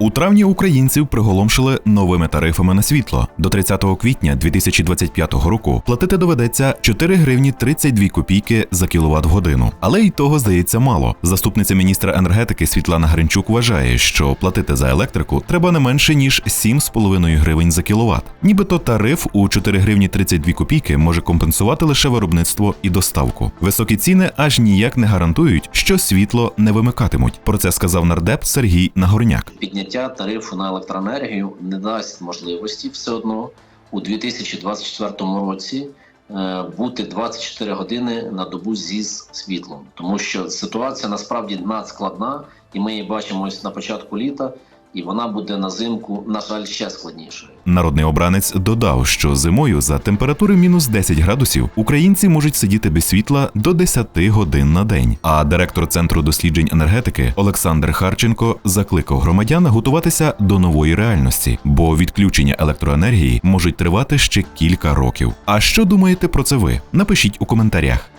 У травні українців приголомшили новими тарифами на світло. До 30 квітня 2025 року платити доведеться 4 гривні 32 копійки за кіловат в годину. Але й того здається мало. Заступниця міністра енергетики Світлана Гринчук вважає, що платити за електрику треба не менше ніж 7,5 гривень за кіловат. Нібито тариф у 4 гривні 32 копійки може компенсувати лише виробництво і доставку. Високі ціни аж ніяк не гарантують, що світло не вимикатимуть. Про це сказав нардеп Сергій Нагорняк. Підняття тарифу на електроенергію не дасть можливості все одно у 2024 році е, бути 24 години на добу зі світлом, тому що ситуація насправді надскладна, і ми її бачимо ось на початку літа, і вона буде на зимку, на жаль, ще складнішою. Народний обранець додав, що зимою за температури мінус 10 градусів українці можуть сидіти без світла до 10 годин на день. А директор центру досліджень енергетики Олександр Харченко закликав громадян готуватися до нової реальності, бо відключення електроенергії можуть тривати ще кілька років. А що думаєте про це ви? Напишіть у коментарях.